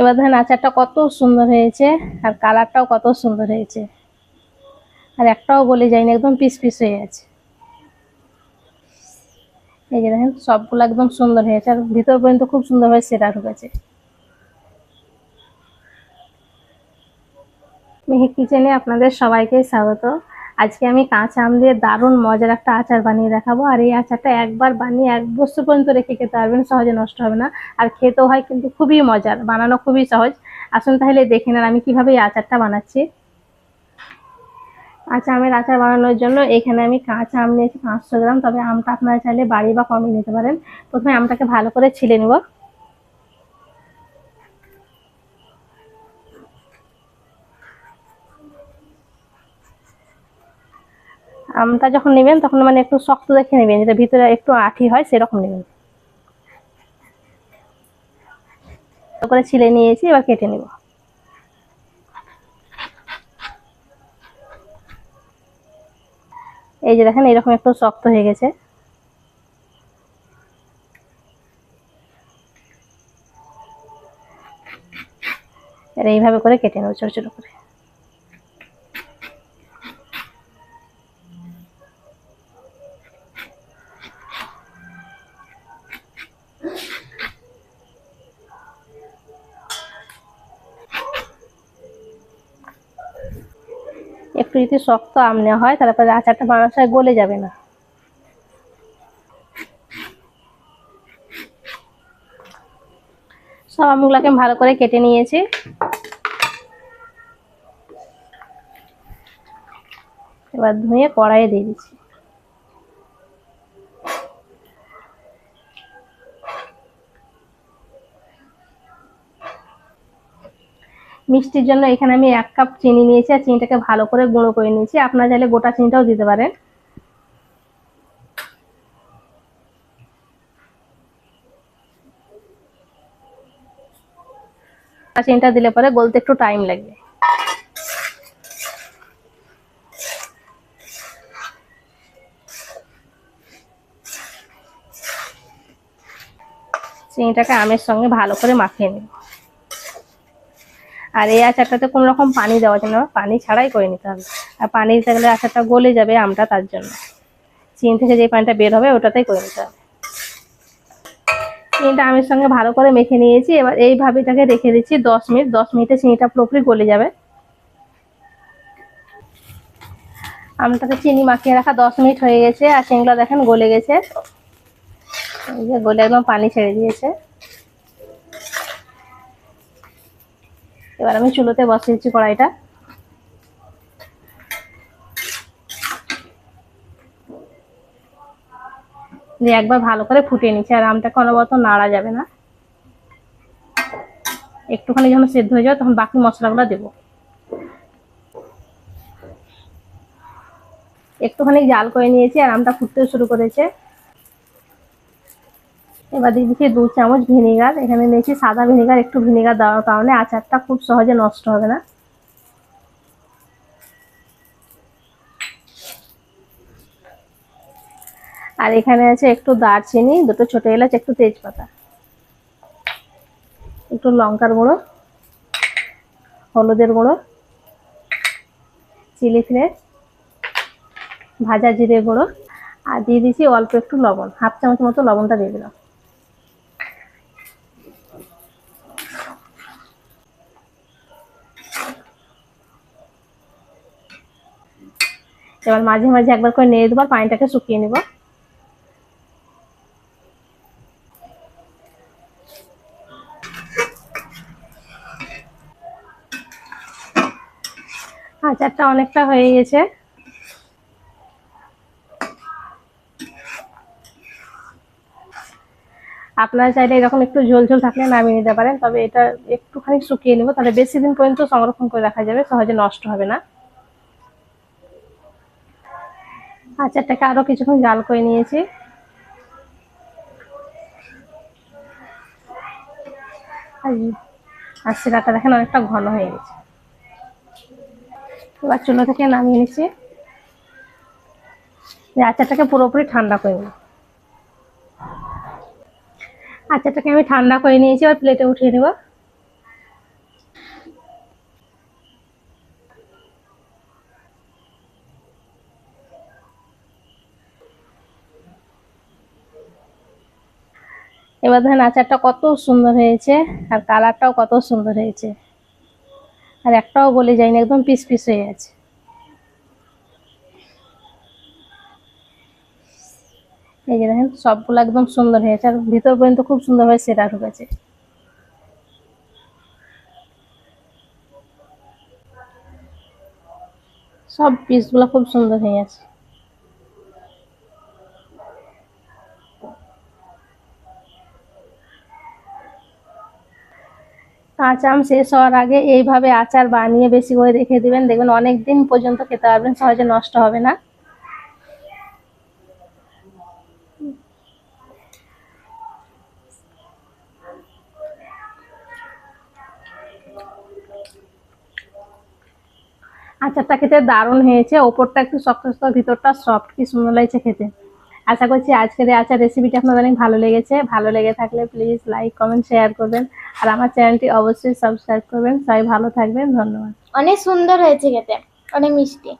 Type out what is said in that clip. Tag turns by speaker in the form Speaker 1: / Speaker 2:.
Speaker 1: এবার দেখেন আচারটা কত সুন্দর হয়েছে, আর কালারটাও কত সুন্দর হয়েছে। আর একটাও গলে যায়নি, একদম পিস পিস হয়ে আছে এই যে দেখেন, সবগুলো একদম সুন্দর হয়েছে, আর ভিতর পর্যন্ত খুব সুন্দরভাবে সেরা ঢুকেছে। মেহিক কিচেনে আপনাদের সবাইকে স্বাগত। আজকে আমি কাঁচা আম দিয়ে দারুণ মজার একটা আচার বানিয়ে দেখাবো। আর এই আচারটা একবার বানিয়ে এক বছর পর্যন্ত রেখে খেতে পারবেন, সহজে নষ্ট হবে না। আর খেতেও হয় কিন্তু খুবই মজার, বানানো খুবই সহজ। আসুন তাহলে দেখে নেন আমি কীভাবে এই আচারটা বানাচ্ছি। কাঁচা আমের আচার বানানোর জন্য এখানে আমি কাঁচা আম নিয়েছি পাঁচশো গ্রাম। তবে আমটা আপনারা চাইলে বাড়ি বা কমে নিতে পারেন। প্রথমে আমটাকে ভালো করে ছিলে নেব। আমটা যখন নেবেন, তখন মানে একটু শক্ত দেখে নেবেন, যেটা ভিতরে একটু আঠি হয়, সেরকম নেবেন। করে ছিলে নিয়েছি, এবার কেটে নেব। এই যে দেখেন, এরকম একটু শক্ত হয়ে গেছে। এইভাবে করে কেটে নেব, ছোট ছোট করে। একটু যদি শক্ত আম নেওয়া হয়, তাহলে পরে আচারটা হয় গলে যাবে না। সব আমগুলাকে আমি ভালো করে কেটে নিয়েছি। এবার ধুয়ে কড়াইয়ে দিয়ে দিচ্ছি। মিষ্টির জন্য এখানে আমি এক কাপ চিনি নিয়েছি, আর চিনিটাকে ভালো করে গুঁড়ো করে নিয়েছি। আপনারা চাইলে গোটা চিনিটাও দিতে পারেন। চিনিটা দিলে পরে গলতে একটু টাইম লাগবে। চিনিটাকে আমের সঙ্গে ভালো করে মাখিয়ে নেব আর এই আচারটাতে কোনো রকম পানি দেওয়া যাবে না। পানি ছাড়াই করে নিতে হবে। আর পানি গেলে আচারটা গলে যাবে আমটা তার জন্য। চিনি থেকে যে পানিটা বের হবে ওটাতেই করে নিতে হবে। চিনিটা আমের সঙ্গে ভালো করে মেখে নিয়েছি। এবার এইভাবে এটাকে রেখে দিচ্ছি দশ মিনিট। দশ মিনিটে চিনিটা পুরোপুরি গলে যাবে। আমটাতে চিনি মাখিয়ে রাখা দশ মিনিট হয়ে গেছে। আর চিনিগুলো দেখেন গলে গেছে। গলে একদম পানি ছেড়ে দিয়েছে। এবার আমি চুলোতে বসিয়েছি কড়াইটা। দিয়ে একবার ভালো করে ফুটিয়ে নিচ্ছি, আর আমটাকে অনবরত নাড়া যাবে না। একটুখানি যখন সেদ্ধ হয়ে যাবে, তখন বাকি মশলাগুলো দেবো। একটুখানি জাল করে নিয়েছি, আর আমটা ফুটতেও শুরু করেছে। এবার দিয়ে দিচ্ছি দু চামচ ভিনিগার, এখানে নিয়েছি সাদা ভিনিগার, একটু ভিনিগার দেওয়ার কারণে আচারটা খুব সহজে নষ্ট হবে না। আর এখানে আছে একটু দারচিনি, দুটো ছোট এলাচ, একটু তেজপাতা, একটু লঙ্কার গুঁড়ো, হলুদের গুঁড়ো, চিলি ফ্লেক্স, ভাজা জিরে গুঁড়ো, আর দিয়ে দিচ্ছি অল্প একটু লবণ, হাফ চামচ মতো লবণটা দিয়ে দিলাম। এবার মাঝে মাঝে একবার করে নেড়ে দেবো পানিটাকে শুকিয়ে নেব। আচারটা অনেকটা হয়ে গেছে। আপনারা চাইলে এরকম একটু ঝোল ঝোল থাকলে নামিয়ে নিতে পারেন, তবে এটা একটুখানি শুকিয়ে নেব, তাহলে বেশি দিন পর্যন্ত সংরক্ষণ করে রাখা যাবে, সহজে নষ্ট হবে না। আচারটাকে আরও কিছুক্ষণ জাল করে নিয়েছি। আর শিরাটা দেখেন অনেকটা ঘন হয়ে গেছে। এবার চুলো থেকে নামিয়ে নিচ্ছি। আচারটাকে পুরোপুরি ঠান্ডা করে নেব আচারটাকে আমি ঠান্ডা করে নিয়েছি, এবার প্লেটে উঠিয়ে নেব। এবার দেখেন আচারটা কত সুন্দর হয়েছে, আর কালারটাও কত সুন্দর হয়েছে। আর একটাও গলে যায়নি, একদম পিস পিস হয়ে আছে এই যে দেখেন, সবগুলো একদম সুন্দর হয়েছে, আর ভিতর পর্যন্ত খুব সুন্দরভাবে সেটা ঢুকেছে। সব পিসগুলো খুব সুন্দর হয়ে আছে কাঁচা আম শেষ হওয়ার আগে এইভাবে আচার বানিয়ে বেশি করে রেখে দিবেন। দেখবেন অনেক দিন পর্যন্ত খেতে পারবেন, সহজে নষ্ট হবে না। আচারটা খেতে দারুণ হয়েছে। ওপরটা একটু শক্ত শক্ত, ভিতরটা সফট কি সুন্দর লাগছে খেতে। আশা করছি আজকের এই আচার রেসিপিটা আপনাদের অনেক ভালো লেগেছে। ভালো লেগে থাকলে প্লিজ লাইক কমেন্ট শেয়ার করবেন। আর আমার চ্যানেলটি অবশ্যই সাবস্ক্রাইব করবেন। সবাই ভালো থাকবেন। ধন্যবাদ।
Speaker 2: অনেক সুন্দর হয়েছে খেতে। অনেক মিষ্টি।